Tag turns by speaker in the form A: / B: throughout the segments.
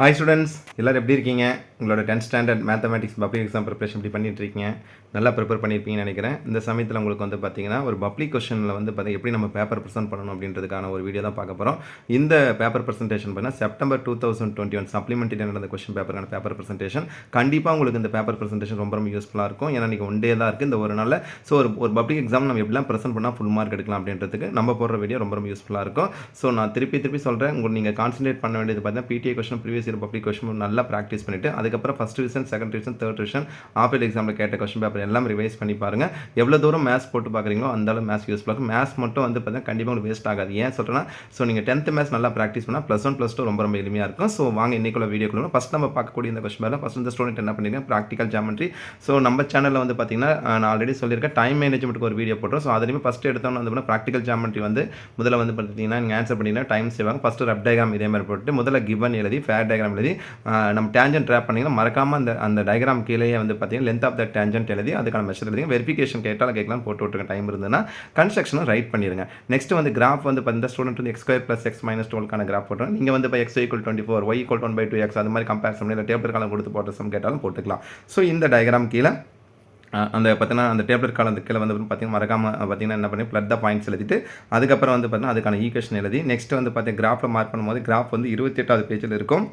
A: Hi students எல்லோரும் எப்படி இருக்கீங்க? உங்களோட tenth standard mathematics public exam preparation எப்படி பண்ணிகிட்ருக்கீங்க நல்லா ப்ரிப்பேர் பண்ணியிருப்பீங்கன்னு நினைக்கிறேன். இந்த சமயத்தில் உங்களுக்கு வந்து பார்த்தீங்கன்னா ஒரு பப்ளிக் கொஷனில் வந்து பார்த்தீங்கன்னா எப்படி நம்ம பேப்பர் ப்ரெசென்ட் பண்ணணும் அப்படின்றதுக்கான ஒரு வீடியோ தான் பார்க்க போகிறோம் இந்த பேப்பர் ப்ரெசன்டேஷன் பார்த்தீங்கன்னா September two thousand twenty one supplementary நடந்த கொஷின் பேப்பருக்கான பேப்பர் ப்ரெசன்டேஷன் கண்டிப்பாக உங்களுக்கு இந்த பேப்பர் ப்ரெசன்டேஷன் ரொம்ப ரொம்ப யூஸ்ஃபுல்லாக இருக்கும். ஏன்னா இன்றைக்கி ஒன் டே தான் இருக்குது இந்த ஒரு நாளில் ஸோ ஒரு ஒரு பப்ளிக் எக்ஸாம் நம்ம எப்படிலாம் ப்ரெசென்ட் பண்ணால் ஃபுல் மார்க் எடுக்கலாம் அப்படின்றதுக்கு நம்ம போடுற வீடியோ ரொம்ப ரொம்ப யூஸ்ஃபுல்லாக இருக்கும். ஸோ நான் திருப்பி திருப்பி சொல்கிறேன் உங்களுக்கு நீங்கள் கான்சன்ட்ரேட் பண்ண வேண்டியது பார்த்தீங்கன்னா PTA question previous year public question நல்லா ப்ராக்டிஸ் பண்ணிவிட்டு அதுக்கப்புறம் first division second division third division ஆஃபில் எக்ஸாமில் கேட்ட கொஷின் பேப்பர் எல்லாம் ரிவைஸ் பண்ணி பாருங்கள் எவ்வளோ தூரம் மேத்ஸ் போட்டு பார்க்குறீங்களோ அந்தளவு மேத்ஸ் யூஸ்ஃபுல்லாக இருக்கும். மேத்ஸ் மட்டும் வந்து பார்த்தீங்கன்னா கண்டிப்பாக உங்களுக்கு வேஸ்ட் ஆகாது. ஏன் சொல்கிறேன்னா ஸோ நீங்கள் டென்த் மேத்ஸ் நல்லா ப்ராக்டிஸ் பண்ணால் ப்ளஸ் ஒன் ப்ளஸ் டூ ரொம்ப ரொம்ப எளிமையாக இருக்கும். ஸோ வாங்க இன்னைக்குள்ள வீடியோக்குள்ள ஃபஸ்ட் நம்ம பார்க்கக்கூடிய இந்த கொஸ்டின் பேரில் ஃபஸ்ட் இந்த ஸ்டூடெண்ட் என்ன பண்ணியிருக்கேன் ப்ராக்டிக்கல் ஜாமெண்ட்ரி ஸோ நம்ம சேனலில் வந்து பார்த்தீங்கன்னா நான் ஆல்ரெடி சொல்லியிருக்கேன் டைம் மேனேஜ்மெண்ட்டுக்கு ஒரு வீடியோ போட்டோம் ஸோ அதுலேயுமே ஃபஸ்ட்டு எடுத்தோம்னு வந்து ப்ராக்டிக்கல் ஜாமெண்ட்ரி வந்து முதல்ல வந்து பார்த்தீங்கன்னா நீங்கள் ஆன்சர் பண்ணிங்கன்னா டைம் செய்வாங்க ஃபஸ்ட்டு ரப் டயக்ராம் இதே மாதிரி போட்டு முதல்ல கிவன் எழுதி ஃபேர் டயக்ராம் எழுதி நம்ம டேஞ்சன் ட்ராப் பண்ணிங்கன்னா மறக்காம அந்த அந்த டயக்ராம் கீழேயே வந்து பார்த்தீங்கன்னா லென்த் ஆஃப் த டேஞ்சன்ட் எழுதி அதுக்கான மெஷர் எழுதி வெரிஃபிகேஷன் கேட்டாலும் கேட்கலாம் போட்டு விட்டுருங்க டைம் இருந்ததுன்னா கன்ஸ்ட்ரக்ஷனும் ரைட் பண்ணிடுங்க நெக்ஸ்ட் வந்து கிராஃப் வந்து பார்த்தீங்கன்னா ஸ்டூடெண்ட் வந்து x square plus x minus டுவெல்க்கான graph போட்டோம். நீங்கள் வந்து இப்போ x equal twenty four y equal one by two x அது மாதிரி கம்பேரிசன் இல்லை டேபிள் காலம் கொடுத்து போட்ட சம் கேட்டாலும் போட்டுக்கலாம். ஸோ இந்த டயக்ராம் கீழே அந்த பார்த்தீங்கன்னா அந்த டேப்லெட் காலம் அந்த கீழே வந்து பார்த்தீங்கன்னா மறக்காம பார்த்தீங்கன்னா என்ன பண்ணி ப்ளட் த பாயிண்ட்ஸ் எழுதிட்டு அதுக்கப்புறம் வந்து பார்த்தீங்கன்னா அதுக்கான ஈக்குவேஷன் எழுதி நெக்ஸ்ட் வந்து பார்த்தீங்கன்னா கிராஃபில் மார்க் பண்ணும்போது கிராஃப் வந்து இருபத்தி எட்டாவது பேஜில் இருக்கும்.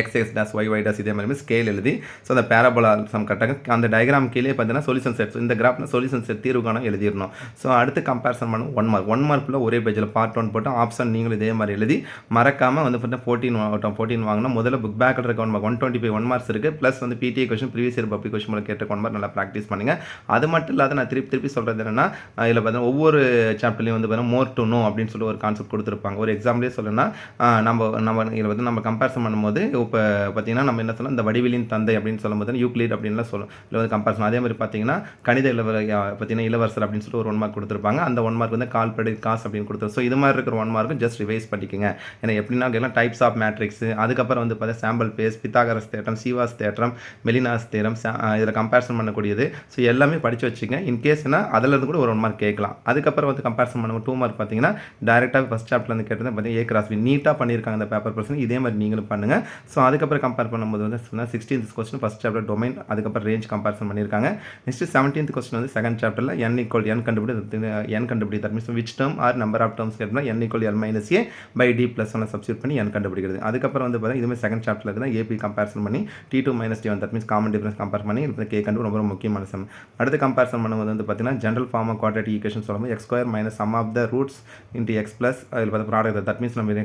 A: X X days Y Y days இதே மாதிரி ஸ்கேல் எழுதி ஸோ அந்த பேரபோலா சம் கட்டாங்க அந்த டயக்ராம் கீழே பார்த்தீங்கன்னா சொல்யூஷன் செட் இந்த கிராஃப்ல சொல்யூஷன் செட் தீர்வு காண எழுதிடணும். ஸோ அடுத்து கம்பேரிசன் பண்ணும் ஒன் மார்க் ஒன் மார்க்கில் ஒரே பேஜில் பார்ட் ஒன் போட்டு ஆப்ஷன் நீங்களும் இதே மாதிரி எழுதி மறக்காமல் வந்து பார்த்தீங்கன்னா ஃபோர்டீன் வாங்கட்டும் ஃபோர்டீன் வாங்கினா முதல்ல புக் பேக்கில் இருக்க one mark one twenty five one marks இருக்குது ப்ளஸ் வந்து PTA question previous year public question மூலம் கேட்ட ஒன் மார்க் நல்லா ப்ராக்டிஸ் பண்ணுங்கள் அது மட்டும் இல்லாத நான் திருப்பி திருப்பி சொல்கிறது என்னன்னா இதில் பார்த்தீங்கன்னா ஒவ்வொரு சாப்டர்லையும் வந்து பார்த்தீங்கன்னா மோர் டு நோ அப்படின்னு சொல்லி ஒரு கான்செப்ட் கொடுத்துருப்பாங்க. ஒரு எக்ஸாம்பிளே சொல்லணும்னா நம்ம நம்ம இதில் வந்து நம்ம கம்பேரிசன் பண்ணும்போது இப்போ பார்த்தீங்கன்னா நம்ம என்ன சொல்லலாம் இந்த வடிவிலின் தந்தை அப்படின்னு சொல்லும் போது யூக்ளிட் அப்படின்லாம் சொல்லும் இல்லை வந்து கம்பேரிசன் அதே மாதிரி பார்த்தீங்கன்னா கணித இளவர பார்த்தீங்கன்னா இளவரசர் அப்படின்னு சொல்லி ஒரு ஒன் மார்க் கொடுத்துருப்பாங்க. அந்த ஒன் மார்க் வந்து கால் படி காசு அப்படின்னு கொடுத்துரு ஸோ இது மாதிரி இருக்கிற ஒன் மார்க்கும் ஜஸ்ட் ரிவைஸ் பண்ணிக்கோங்க. ஏன்னா எப்படின்னா கேட்கலாம் டைப்ஸ் ஆஃப் மேட்ரிக்ஸ் அதுக்கப்புறம் வந்து பார்த்தீங்கன்னா sample base Pythagoras theorem Ceva's theorem Menelaus theorem இதில் கம்பேரிசன் பண்ணக்கூடியது. ஸோ எல்லாமே படித்து வச்சுங்க இன்கேஸ்னா அதிலிருந்து கூட ஒரு ஒன் மார்க் கேட்கலாம். அதுக்கப்புறம் வந்து கம்பேரிசன் பண்ணுவோம் டூ மார்க் பார்த்தீங்கன்னா டேரெக்டாக ஃபஸ்ட் சாப்டர்லேருந்து கேட்டது பார்த்தீங்கன்னா ஏ கிராஸ் பி நீட்டாக பண்ணியிருக்காங்க அந்த பேப்பர் பர்சன் இதே மாதிரி நீங்களும் பண்ணுங்கள் ஸோ அதுக்கப்புறம் கம்பேர் பண்ணும்போது வந்து சொன்னால் sixteenth question first chapter domain அதுக்கப்புறம் ரேஞ்ச் கம்பேரிசன் பண்ணியிருக்காங்க. நெக்ஸ்ட் செவன்டீன்த் கொஸ்டின் வந்து செகண்ட் சாப்டரில் என் ஈக்குவல் என் கண்டுபிடி என் கண்டுபிடி that means which term or number of terms கேட்டால் n equal l minus a by d plus ஒன்று சப்ஸ்டியூட் பண்ணி என் கண்டுபிடிக்கிறது. அதுக்கப்புறம் வந்து பார்த்தீங்கன்னா இதுமாதிரி செகண்ட் சாப்டரில் இருந்தால் ஏபி கம்பேரிசன் பண்ணி d two minus d one that means common difference compare பண்ணி இப்போ கே கண்டு ரொம்ப முக்கியமான சம் அடுத்து கம்பேரிசன் பண்ணும்போது வந்து பார்த்தீங்கன்னா general form of quadratic equation சொல்லும்போது x square minus sum of the roots into x plus அதில் பார்த்து ப்ராடக்ட் தட் மீன்ஸ் நம்ம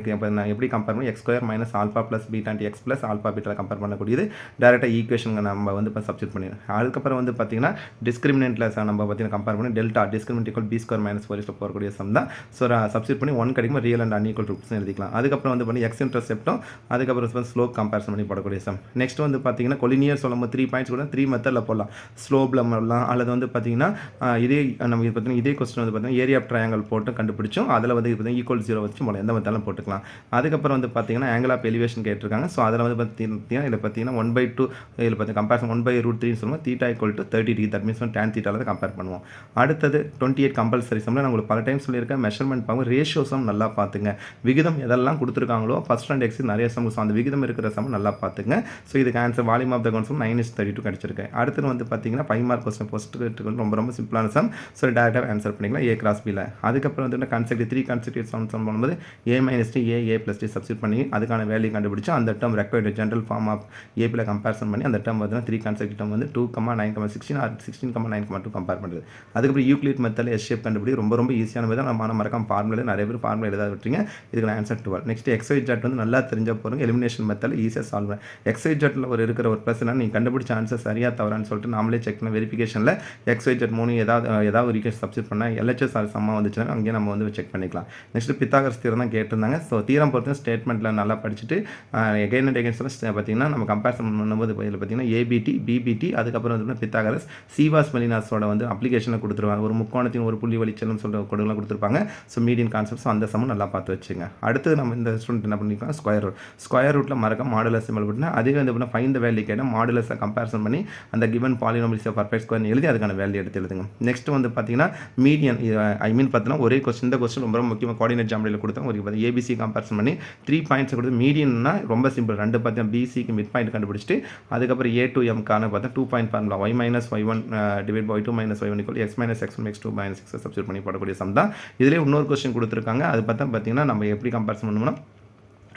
A: எப்படி கம்பேர் பண்ணி x square minus alpha plus beta into x plus alpha beta compare பண்ணக்கூடியது. டேரெக்டாக equation நம்ம வந்து இப்போ சப்ஸ்டியூட் பண்ணிடுறோம் அதுக்கப்புறம் வந்து பார்த்தீங்கன்னா டிஸ்கிரிமினேட்டில் நம்ம பார்த்தீங்கன்னா கம்பேர் பண்ணி delta discriminant equal b square minus four இஸ்ட் போகக்கூடிய சம் தான். ஸோ சப்ஸ்டியூட் பண்ணி ஒன் கிடைக்கும் ரியல் அண்ட் அன்இக்குவல் ரூப்ஸ் எழுதிக்கலாம். அதுக்கப்புறம் வந்து பண்ணி எக்ஸ் இன்டர்செப்டும் அதுக்கப்புறம் ஸ்லோ கம்பேரிசன் பண்ணி போடக்கூடிய சம் நெக்ஸ்ட் வந்து பார்த்தீங்கன்னா கொலினியர் சொல்லும்போது த்ரீ பாயிண்ட்ஸ் கூட த்ரீ மெத்தடில் போடலாம். ஸ்லோப்பில் போடலாம். அல்லது வந்து பார்த்தீங்கன்னா இதே நம்ம இது பார்த்தீங்கன்னா இதே கொஸ்டின் வந்து பார்த்தீங்கன்னா ஏரியா ஆஃப் ட்ரையாங்கல் போட்டு கண்டுபிடிச்சோம் அதில் வந்து பார்த்தீங்கன்னா ஈக்குவல் ஜீரோ வச்சு போடலாம் எந்த மெத்தடிலும் போட்டுக்கலாம். அதுக்கப்புறம் வந்து பார்த்தீங்கன்னா ஆங்கிள் ஆஃப் எலிவேஷன் கேட்டிருக்காங்க. ஸோ ஸோ அதில் வந்து பார்த்தீங்கன்னா இதில் பார்த்தீங்கன்னா ஒன் பை டூ இதில் பார்த்து கம்பேரிசன் ஒன் பை ரூட் த்ரீன்னு சொல்லுவோம். Theta equal to thirty degree that means tan தீட்டாவில் compare பண்ணுவோம். அடுத்தது டுவெண்ட்டி எயிட் கம்பல்சரி சம்மில் நான் உங்களுக்கு பல டைம் சொல்லியிருக்கேன். மெஷர்மெண்ட் பார்க்கும் ரேஷியோஸும் நல்லா பார்த்துங்க. விகிதம் எதெல்லாம் கொடுத்துருக்காங்களோ ஃபர்ஸ்ட் அண்ட் எக்ஸிட் நிறைய சம் அந்த விகிதம் இருக்கிற சம் நல்லா பார்த்துங்க. ஸோ இதுக்கு ஆன்சர் வால்யூம் ஆஃப் த கவுன்சம் நைன் இஸ் தேர்ட்டி டூ கிடச்சிருக்கு. அடுத்து வந்து பார்த்தீங்கன்னா ஃபைவ் மார்க் கொஸ்டின் ஃபஸ்ட்டு ரொம்ப ரொம்ப சிம்பிளான சம் ஸோ டேரெக்டாக ஆன்சர் பண்ணிக்கலாம். ஏ கிராஸ் பியில் அதுக்கப்புறம் வந்து consecutive three consecutive sum sum பண்ணும்போது a minus d a a plus d substitute பண்ணி அதுக்கான வேல்யூ கண்டுபிடிச்சு அந்த term required general form of ஏபியில் comparison பண்ணி அந்த டேர்ம் பார்த்தீங்கன்னா த்ரீ கான்செப்ட் டேர்ம் வந்து two comma nine comma sixteen or sixteen comma nine comma two compare பண்ணுறது அதுக்கப்புறம் யூக்ளிட் மெத்தடில் எஸ் ஷேப் கண்டுபிடி ரொம்ப ரொம்ப ஈஸியான மெத்தட் நம்ம மறக்காம ஃபார்முலா நிறைய பேர் ஃபார்முலா எழுத விட்டுருங்க இதுக்கு ஆன்சர் டுவெல் நெக்ஸ்ட் எக்ஸைட் ஜாட் வந்து நல்லா தெரிஞ்ச போகிறோம் எலிமினேஷன் மெத்தடில் ஈஸியாக சால்வ் பண்ண. எக்ஸைட் ஜாட்டில் ஒரு இருக்கிற ஒரு ப்ளஸ் என்ன நீங்கள் கண்டுபிடிச்ச ஆன்சர் சரியாக தவறான்னு சொல்லிட்டு நாமளே செக் பண்ண வெரிஃபிகேஷனில் எக்ஸைட் ஜாட் மூணு ஏதாவது ஏதாவது ஒரு சப்ஜெக்ட் சப்ஸ்டியூட் பண்ணால் எல்ஹெச்எஸ் ஆர் சம்மா வந்துச்சுன்னா அங்கேயே நம்ம வந்து செக் பண்ணிக்கலாம். நெக்ஸ்ட் பித்தாகரஸ் தீரம் தான் கேட்டிருந்தாங்க. ஸோ தீரம் பொறுத்த ஸ்டேட்மெண்ட்டில் நல்லா படிச்சுட்டு எகை அண்ட் எகைன்ஸ் பார்த்தீங்கன்னா நம்ம கம்பேரிசன் பண்ணும்போது இதில் பார்த்தீங்கன்னா ஏபிடி பிபிடி அதுக்கப்புறம் வந்து பித்தாகரஸ் சீவாஸ் மெலினாஸோட வந்து அப்ளிகேஷனில் கொடுத்துருவாங்க. ஒரு முக்கோணத்தையும் ஒரு புள்ளி வழிச்சலும் சொல்கிற கொடுக்கலாம் கொடுத்துருப்பாங்க. ஸோ மீடியன் கான்செப்ட்ஸ் அந்த சமம் நல்லா பார்த்து வச்சுங்க. அடுத்து நம்ம இந்த ஸ்டூடெண்ட் என்ன பண்ணிக்கலாம் ஸ்கொயர் ரூட் ஸ்கொயர் ரூட்டில் மறக்க மாடுலஸ் சிம்பிள் பண்ணால் அதே வந்து ஃபைன் த வேல்யூ கேட்டால் மாடுலஸை கம்பேரிசன் பண்ணி அந்த கிவன் பாலினாமில்ஸ் பர்ஃபெக்ட் ஸ்கொயர் எழுதி அதுக்கான வேல்யூ எடுத்து எழுதுங்க. நெக்ஸ்ட் வந்து பார்த்தீங்கன்னா மீடியன் ஐ மீன் பார்த்தீங்கன்னா ஒரே கொஸ்டின் இந்த கொஸ்டின் ரொம்ப முக்கியமாக கோஆர்டினேட் ஜாம்பியில் கொடுத்தாங்க ஒரு ஏபிசி கம்பேரிசன் பண்ணி த்ரீ பாயிண்ட்ஸ் கொடுத்து மீடியன்னா ரொம்ப சிம்பிள் சிம்பிள் ரெண்டு பார்த்தீங்கன்னா பிசிக்கு மிட் பாயிண்ட் கண்டுபிடிச்சிட்டு அதுக்கப்புறம் ஏ டு எம்க்கான பார்த்தா two point formula y minus y one divide by two minus y one equal x minus x one x two minus x substitute பண்ணி போடக்கூடிய சம் தான். இதிலே இன்னொரு கொஸ்டின் கொடுத்துருக்காங்க. அது பார்த்தா பார்த்தீங்கன்னா நம்ம எப்படி கம்பேரிசன் பண்ணணும்னா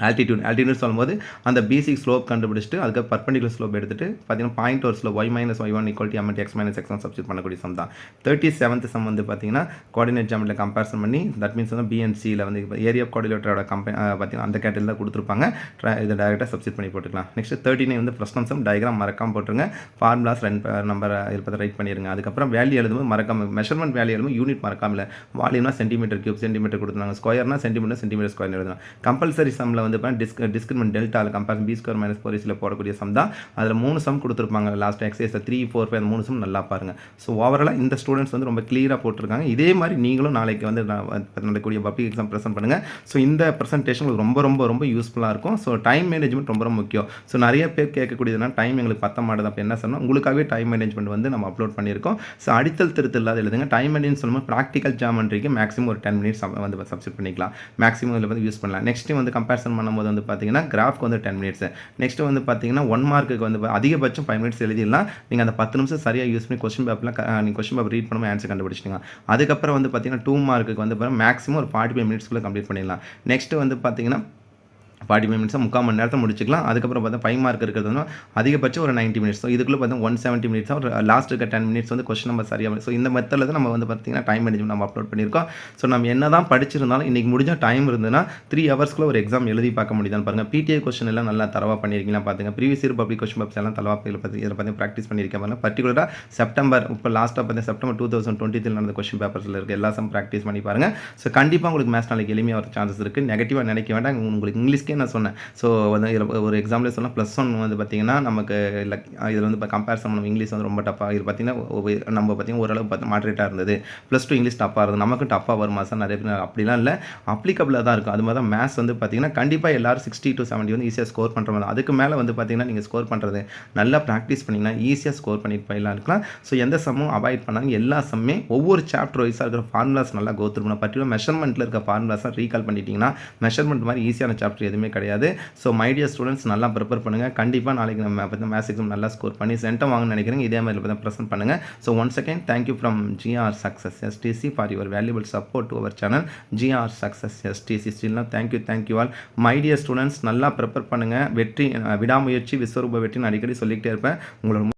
A: ஆல்டிடியூட் ஆல்டிடியூட் சொல்லும்போது அந்த பேசிக் ஸ்லோப் கண்டுபிடிச்சிட்டு அதுக்கு பர்பண்டிகுலர் ஸ்லோப் எடுத்துட்டு பார்த்தீங்கன்னா பாயிண்ட் ஒரு slope y minus y one equal amend MEd x minus x one substitute பண்ணக்கூடிய சம் தான். தேர்ட்டி செவன்த் சம் வந்து பார்த்தீங்கன்னா கோஆர்டினேட் ஜாமெட்டில் கம்பேரிசன் பண்ணி தட் மீன்ஸ் வந்து பிஎன்சியில் வந்து இப்போ ஏரியா கோஆர்டினேட்டரோட கம்பெனி பார்த்தீங்கன்னா அந்த கேட்டில் தான் கொடுத்துருப்பாங்க. Try- இதை டேரெக்டாக சப்ஸ்டியூட் பண்ணி போட்டுக்கலாம். நெக்ஸ்ட் தேர்ட்டி நைன் வந்து பிரஸ்னம் சம் டயக்ராம் மறக்காம போட்டுருங்க. ஃபார்முலாஸ் ரெண்டு நம்பர் இருப்பதை ரைட் பண்ணிடுங்க அதுக்கப்புறம் வேல்யூ எழுதும்போது மறக்காம மெஷர்மெண்ட் வேல்யூ எழுதும்போது யூனிட் மறக்காமல் இல்லை. வால்யூம்னா சென்டிமீட்டர் கியூப் சென்டிமீட்டர் கொடுத்துருந்தாங்க. ஸ்கொயர்னா சென்டிமீட்டர் சென்டிமீட்டர் ஸ்கொயர் எழுதலாம். கம்பல்சரி சம்மில் வந்து வந்து டிஸ்க் டிஸ்கிரிமெண்ட் டெல்டாவில் comparison b square minus four இஸில் போடக்கூடிய சம் தான். அதில் மூணு சம் கொடுத்துருப்பாங்க. லாஸ்ட் எக்ஸசைஸில் த்ரீ ஃபோர் ஃபைவ் மூணு சம் நல்லா பாருங்க. ஸோ ஓவராலாக இந்த ஸ்டூடெண்ட்ஸ் வந்து ரொம்ப கிளியராக போட்டிருக்காங்க. இதே மாதிரி நீங்களும் நாளைக்கு வந்து நடக்கூடிய நடக்கக்கூடிய பப்ளிக் எக்ஸாம் ப்ரெசென்ட் பண்ணுங்கள் ஸோ இந்த ப்ரெசன்டேஷன் ரொம்ப ரொம்ப ரொம்ப யூஸ்ஃபுல்லாக இருக்கும். ஸோ டைம் மேனேஜ்மெண்ட் ரொம்ப ரொம்ப முக்கியம். ஸோ நிறைய பேர் கேட்கக்கூடியதுனா டைம் எங்களுக்கு பத்த மாட்டது. அப்போ என்ன சொன்னால் உங்களுக்காகவே டைம் மேனேஜ்மெண்ட் வந்து நம்ம அப்லோட் பண்ணியிருக்கோம். ஸோ அடித்தல் திருத்தல் இல்லாத எழுதுங்க. டைம் மேனேஜ் சொல்லும்போது ப்ராக்டிக்கல் ஜாமன்றிக்கு மேக்ஸிமம் ஒரு டென் மினிட்ஸ் வந்து சப்ஸ்டிட் பண்ணிக்கலாம். மேக்ஸிமம் இதில் வந்து யூஸ் பண்ணலாம். நெக்ஸ்ட் வந்து கம்பேரிசன் பண்ணும்போது வந்து பார்த்தீங்கன்னா கிராஃப்க்கு வந்து டென் மினிட்ஸ் நெக்ஸ்ட்டு வந்து பார்த்தீங்கன்னா ஒன் மார்க்குக்கு வந்து அதிகபட்சம் ஃபைவ் மினிட்ஸ் எழுதிடலாம். நீங்கள் அந்த பத்து நிமிஷம் சரியாக யூஸ் பண்ணி கொஸ்டின் பேப்பர்லாம் நீங்கள் கொஸ்டின் பேப்பர் ரீட் பண்ணும்போது ஆன்சர் கண்டுபிடிச்சிங்க அதுக்கப்புறம் வந்து பார்த்தீங்கன்னா டூ மார்க்குக்கு வந்து மேக்ஸிமம் ஒரு ஃபார்ட்டி ஃபைவ் மினிட்ஸ்க்குள்ளே கம்ப்ளீட் பண்ணிடலாம். நெக்ஸ்ட் வந்து பார்த்தீங்கன்னா ஃபார்ட்டி ஃபைவ் மினிட்ஸாக முக்கால் மணி நேரத்தை முடிச்சிக்கலாம். அதுக்கப்புறம் பார்த்தா ஃபைவ் மார்க் இருக்கிறதுனா அதிகபட்சம் ஒரு நைன்ட்டி மினிட்ஸ் ஸோ இதுக்குள்ளே பார்த்தா ஒன் செவன்ட்டி மினிட்ஸ் ஒரு லாஸ்ட் இருக்க டென் மினிட்ஸ் வந்து கொஸ்டின் நம்ம சரியாக ஸோ இந்த மெத்தடில் தான் நம்ம வந்து பார்த்தீங்கன்னா டைம் மேனேஜ்மெண்ட் நம்ம அப்லோட் பண்ணியிருக்கோம். ஸோ நம்ம என்ன தான் படிச்சிருந்தாலும் இன்றைக்கி முடிஞ்சால் டைம் இருந்ததுன்னா த்ரீ ஹவர்ஸ்க்குள்ள ஒரு எக்ஸாம் எழுதி பார்க்க முடியுதான்னு பாருங்கள் பிடிஐ கொஸ்டின் எல்லாம் நல்லா தரவாக பண்ணியிருக்கீங்களா பார்த்துங்க previous year public question papers எல்லாம் தரவா இதில் பார்த்து இதில் பார்த்து ப்ராக்டிஸ் பண்ணியிருக்கேன் பாருங்கள் பர்டிகுலராக செப்டம்பர் இப்போ லாஸ்ட்டாக பார்த்து செப்டம்பர் டூ தௌசண்ட் டுவெண்ட்டி நடந்த கொஸ்டின் பேப்பர்ஸில் இருக்க எல்லா சம் ப்ராக்டிஸ் பண்ணி பாருங்க. ஸோ கண்டிப்பாக உங்களுக்கு மேத்ஸ் நாளைக்கு எளிமையாக ஒரு சான்சஸ் இருக்குது நெகட்டிவாக நினைக்க வேண்டாம். உங்களுக்கு இங்கிலீஷ்க்கு நான் சொன்னேன். ஸோ வந்து இதுல ஒரு எக்ஸாம்பிள் சொன்னால் ப்ளஸ் ஒன் வந்து பார்த்தீங்கன்னா நமக்கு இல்லை இதில் வந்து இப்போ கம்பேரிசன் பண்ணணும் இங்கிலீஷ் வந்து ரொம்ப டஃப்பாக இது பார்த்தீங்கன்னா நம்ம பார்த்தீங்கன்னா ஓரளவு பார்த்து மாட்ரேட்டாக இருந்தது. ப்ளஸ் டூ இங்கிலீஷ் டஃப்பாக இருந்தது. நமக்கு டஃப்பாக வருமா. சார் நிறைய பேர் அப்படிலாம் இல்லை. அப்ளிகபிளாக தான் இருக்கும் அது மாதிரி தான் மேத்ஸ் வந்து பார்த்தீங்கன்னா கண்டிப்பாக எல்லாரும் சிக்ஸ்டி டு செவன்ட்டி வந்து ஈஸியாக ஸ்கோர் பண்ணுற மாதிரி அதுக்கு மேலே வந்து பார்த்தீங்கன்னா நீங்கள் ஸ்கோர் பண்ணுறது நல்லா ப்ராக்டிஸ் பண்ணிங்கன்னா ஈஸியாக ஸ்கோர் பண்ணிட்டு போயிடலாம் இருக்கலாம். ஸோ எந்த சம்மும் அவாய்ட் பண்ணாங்க எல்லா சம்மே ஒவ்வொரு சாப்டர் வைஸாக இருக்கிற ஃபார்முலாஸ் நல்லா கோத்துருக்கணும் பர்டிகுலர் மெஷர்மெண்ட்டில் இருக்க ஃபார்முலாஸாக ரீகால் பண்ணிட்டீங்கன்னா மெஷர்மெண்ட் மாதிரி ஈஸியான சாப்டர் எதுவுமே கிடையாது. ஸோ மைடியா ஸ்டூடெண்ட்ஸ் நல்லா ப்ரிப்பேர் பண்ணுங்கள் கண்டிப்பாக நாளைக்கு நம்ம பார்த்தா மேத்ஸ் எக்ஸாம் நல்லா ஸ்கோர் பண்ணி சென்டம் வாங்கன்னு நினைக்கிறேன் இதே மாதிரி பார்த்தா ப்ரெசென்ட் பண்ணுங்கள் so once second thank you from GR success STC for your valuable support to our channel GR success STC ஸ்டில்னா thank you thank you all my dear students நல்லா prepare பண்ணுங்கள் வெற்றி விடாமுயற்சி விஸ்வரூப வெற்றின்னு அடிக்கடி சொல்லிக்கிட்டே இருப்பேன். உங்களோட